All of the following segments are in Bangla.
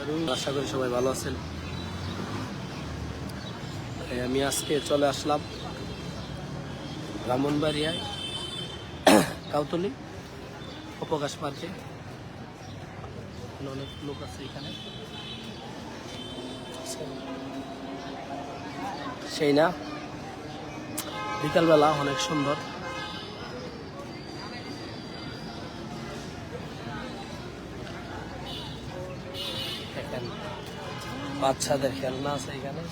আশা করি সবাই ভালো আছেন। আমি আজকে চলে আসলাম ব্রাহ্মণবাড়িয়ায়, কাউতলি উপকাশ পার্কে। অনেক লোক আছে এখানে। সেই না? বিকালবেলা অনেক সুন্দর। বাচ্চাদের খেলনা আছে এখানে।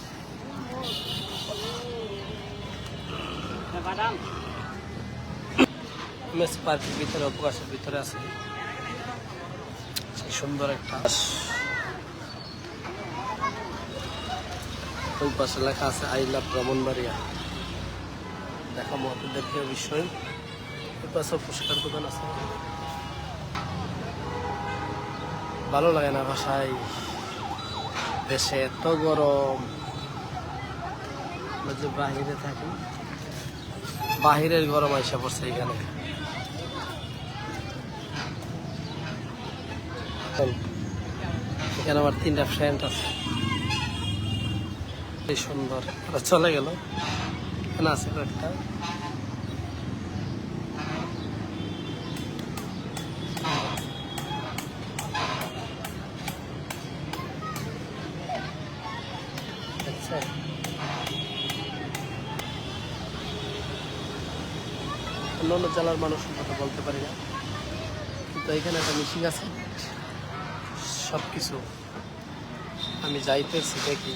পার্কের ভিতরে, অবকাশের ভিতরে আছে। সুন্দর একটা ওই পাশে লেখা আছে, আই লাভ ব্রাহ্মণবাড়িয়া। দেখা মহাপুরদেরকে অবশ্যই ওই পাশে পুরস্কার দোকান আছে। ভালো লাগে না ভাষায়। দেশে এত গরম। বাহিরে থাকি, বাহিরের গরম আইসা পড়ছে এখানে। এখানে আমার তিনটা ফ্রেন্ড আছে। সুন্দর। চলে গেল। এখানে আছে কয়েকটা। আচ্ছা অন্য অন্য জেলার মানুষ কথা বলতে পারি না। কিন্তু এখানে একটা মিশিং আছে। সব কিছু আমি যাইতেছি, দেখি।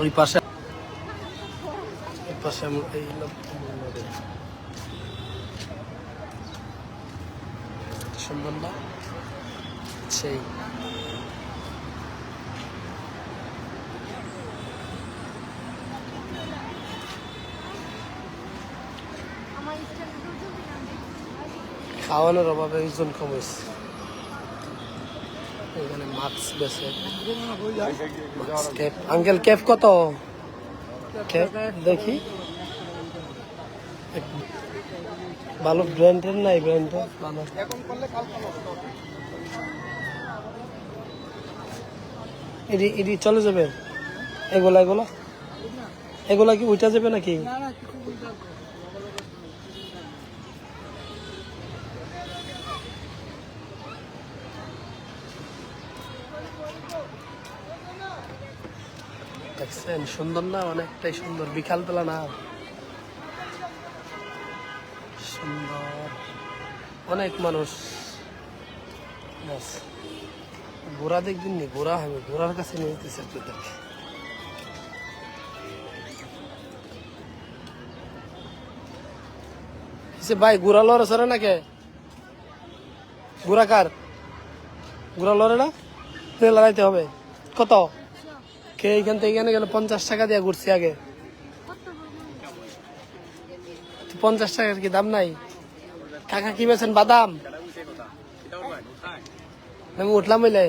ওই পাশে ওই পাশে এই সুন্দর না সেই। খাওয়ানোর অভাবে ওজন কমেছে। এখানে মাছ বেছে। আঙ্কেল ক্যাপ কত? দেখি। ভালো ব্র্যান্ডের নাই ব্র্যান্ডের ভালো এডি এডি চলে যাবে? এগুলা এগুলা? এগুলা কি উঠা যাবে নাকি? দেখছেন, সুন্দর না? অনেকটাই সুন্দর। বিকাল বেলা না? সুন্দর। অনেক মানুষ। ঘোড়া দেখবেন নি? ঘোড়া হবে। ঘোড়ার কাছে নিয়ে যেতেছে ভাই, ঘোড়া লড়ে সরে না কে কার? ঘোড়া লড়ে না? লড়াইতে হবে। কত? কে এখান থেকে এখানে গেলে? পঞ্চাশ টাকা দিয়ে ঘুরছি আগে। পঞ্চাশ টাকার কি দাম নাই? কাকা কি বেছেন বাদাম? আমি উঠলাম বলে